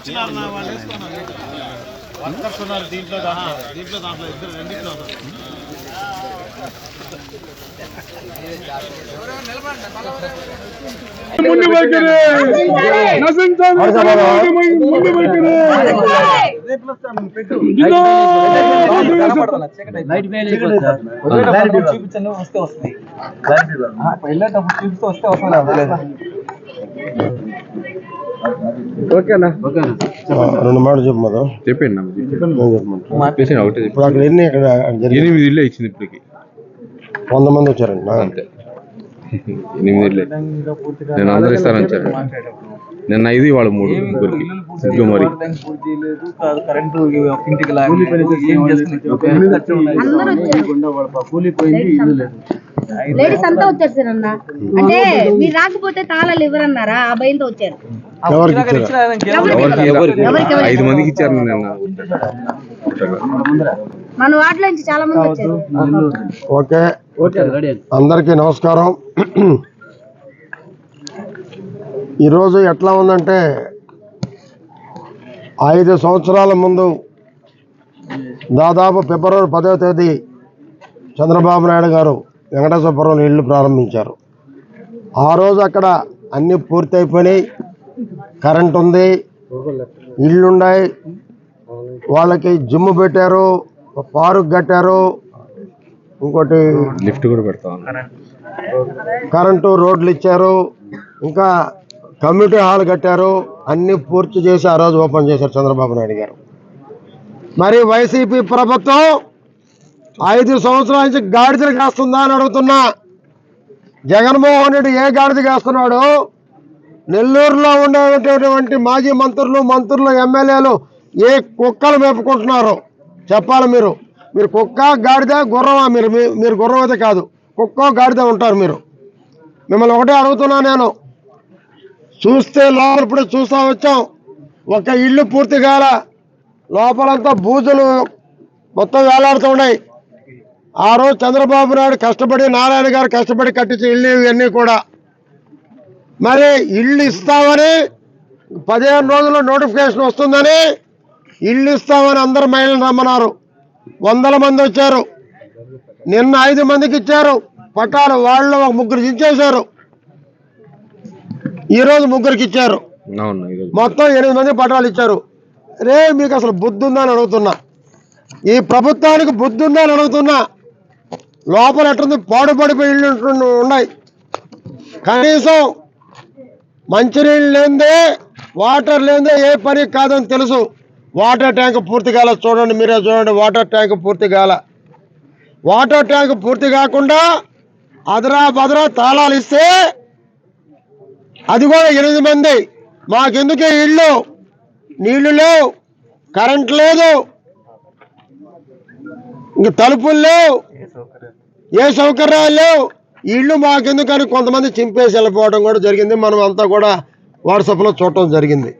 ఇచ్చినారు నా వాళ్ళు వేసుకున్నారు. వర్కర్స్ ఉన్నారు దీంట్లో దాంట్లో. దీంట్లో దాంట్లో ఇద్దరు రెండింటిలో ముందు వైఖరి నశించాలి ముందు వైఖరి లైట్ వేలు వెళ్ళేటప్పుడు చూపించండి వస్తే వస్తాయి. వెళ్ళేటప్పుడు చూపిస్తే వస్తే వస్తుంది ఓకేనా? రెండు మాటలు చెప్పు మధు. చెప్పండి. చెప్పమంటారు? ఒకటే. ఇప్పుడు అక్కడ ఎన్ని ఇక్కడ జరిగింది? ఎనిమిది ఇల్లు ఇచ్చింది ఇప్పటికి. వంద మంది వచ్చారండి అంతే. ఎనిమిది ఇల్లు నేను అందరూ ఇస్తానని చెప్పాను నిన్న ఐదు వాళ్ళ మూడు ముగ్గురికి. ముగ్గురు మరి. లేడీస్ అంతా వచ్చారు సార్ అన్న. అంటే మీరు రాకపోతే తాళాలు ఇవ్వరన్నారా? ఆ భయంతో వచ్చారు. ఎవరికి ఇచ్చారు? ఐదు మందికి ఇచ్చారు మన నుంచి చాలా మంది వచ్చారు. ఓకే. అందరికీ నమస్కారం. ఈరోజు ఎట్లా ఉందంటే ఐదు సంవత్సరాల ముందు దాదాపు ఫిబ్రవరి పదవ తేదీ చంద్రబాబు నాయుడు గారు వెంకటేశ్వరపురంలో ఇల్లు ప్రారంభించారు. ఆ రోజు అక్కడ అన్ని పూర్తి అయిపోయినాయి కరెంట్ ఉంది ఇళ్ళున్నాయి వాళ్ళకి జిమ్ పెట్టారు పార్క్ కట్టారు. ఇంకోటి లిఫ్ట్ కూడా పెడతా కరెంటు రోడ్లు ఇచ్చారు. ఇంకా కమ్యూనిటీ హాల్ కట్టారు. అన్ని పూర్తి చేసి ఆ రోజు ఓపెన్ చేశారు చంద్రబాబు నాయుడు గారు. మరి వైసీపీ ప్రభుత్వం ఐదు సంవత్సరాల నుంచి గాడిదలు కాస్తుందా అని అడుగుతున్నా. జగన్మోహన్ రెడ్డి ఏ గాడిద కాస్తున్నాడు? నెల్లూరులో ఉండేటటువంటి మాజీ మంత్రులు మంత్రులు ఎమ్మెల్యేలు ఏ కుక్కలు మేపుకుంటున్నారు చెప్పాలి మీరు. మీరు కుక్క గాడిద గుర్రమా మీరు? మీ- మీరు గుర్రం అయితే కాదు. కుక్క గాడిద ఉంటారు మీరు. మిమ్మల్ని ఒకటే అడుగుతున్నా నేను. చూస్తే లోపల ఇప్పుడు చూస్తా వచ్చాం. ఒక ఇల్లు పూర్తి కాల లోపలంతా బూజులు మొత్తం వేలాడుతున్నాయి ఆ రోజు చంద్రబాబు నాయుడు కష్టపడి నారాయణ గారు కష్టపడి కట్టించిన ఇల్లు ఇవన్నీ కూడా మరి ఇల్లు ఇస్తామని పదిహేను రోజుల్లో నోటిఫికేషన్ వస్తుందని ఇల్లు ఇస్తామని అందరు మహిళలు రమ్మన్నారు. వందల మంది వచ్చారు. నిన్న ఐదు మందికి ఇచ్చారు. పట్టాలు వాళ్ళు ఒక ముగ్గురు ఇచ్చేశారు ఈరోజు ముగ్గురికి ఇచ్చారు. మొత్తం ఎనిమిది మంది పట్టాలు ఇచ్చారు. రే మీకు అసలు బుద్ధి ఉందా అని అడుగుతున్నా. ఈ ప్రభుత్వానికి బుద్ధి ఉందా అని అడుగుతున్నా. లోపల ఎట్టుంది? పాడుపడిపోయి ఇళ్ళు ఉంటు- ఉన్నాయి కనీసం మంచినీళ్ళు లేదే వాటర్ లేదే ఏ పని కాదని తెలుసు. వాటర్ ట్యాంక్ పూర్తి కాల చూడండి మీరే చూడండి వాటర్ ట్యాంక్ పూర్తి కాల. వాటర్ ట్యాంక్ పూర్తి కాకుండా అదరా బదరా తాళాలు ఇస్తే అది కూడా ఎనిమిది మంది. మాకెందుకే ఇళ్ళు నీళ్ళు లేవు కరెంట్ లేదు ఇంక తలుపులు లేవు ఏ సౌకర్యాలు లేవు. ఈ మాకెందుకని కొంతమంది చింపేసి వెళ్ళిపోవడం కూడా జరిగింది. మనం అంతా కూడా వాట్సాప్లో చూడటం జరిగింది.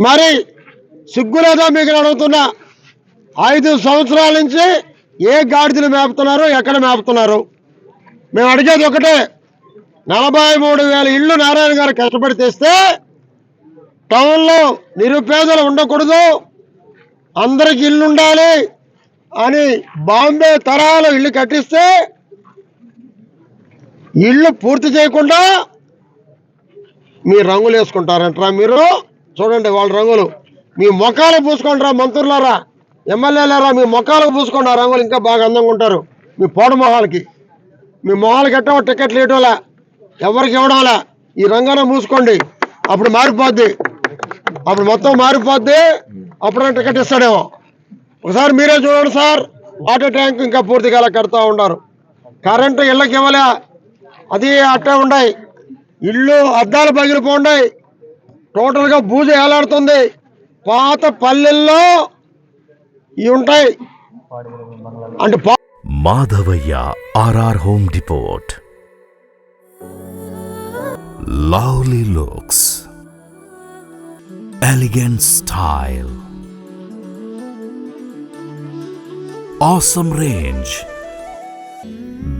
మరి సిగ్గులేదా మీకు అడుగుతున్నా? ఐదు సంవత్సరాల నుంచి ఏ గాడిదలు మేపుతున్నారు? ఎక్కడ మేపుతున్నారు? మేము అడిగేది ఒకటే. నలభై మూడు వేల ఇళ్ళు నారాయణ గారు కష్టపడి తెస్తే టౌన్లో నిరుపేదలు ఉండకూడదు. అందరికి ఇల్లు ఉండాలి అని బాంబే తరాలు ఇల్లు కట్టిస్తే ఇల్లు పూర్తి చేయకుండా మీ రంగులు వేసుకుంటారంటారా మీరు? చూడండి వాళ్ళ రంగులు. మీ మొఖాలు పూసుకుంటారా మంత్రులారా ఎమ్మెల్యేలారా మీ మొఖాలకు పూసుకోండి ఆ రంగులు ఇంకా బాగా అందంగా ఉంటారు. మీ పోట మొహాలకి. మీ మొహాలకి ఎట్టో టికెట్లు ఇవ్వడంలా ఎవరికి ఇవ్వడంలా? ఈ రంగాన మూసుకోండి. అప్పుడు మారిపోద్ది. అప్పుడు మొత్తం మారిపోద్ది. అప్పుడు టికెట్ ఇస్తాడేమో. ఒకసారి మీరే చూడండి సార్ వాటర్ ట్యాంక్ ఇంకా పూర్తిగా అలా కడతా ఉన్నారు. కరెంటు ఇళ్ళకి ఇవ్వలే. అది అట్టే ఉన్నాయి ఇల్లు అద్దాలు పగిలిపోండాయి టోటల్గా బూజు ఏలాడుతుంది. పాత పల్లెల్లో ఇవి ఉంటాయి. అంటే పా- Madhavayya RR home depot lovely looks. Elegant style awesome range.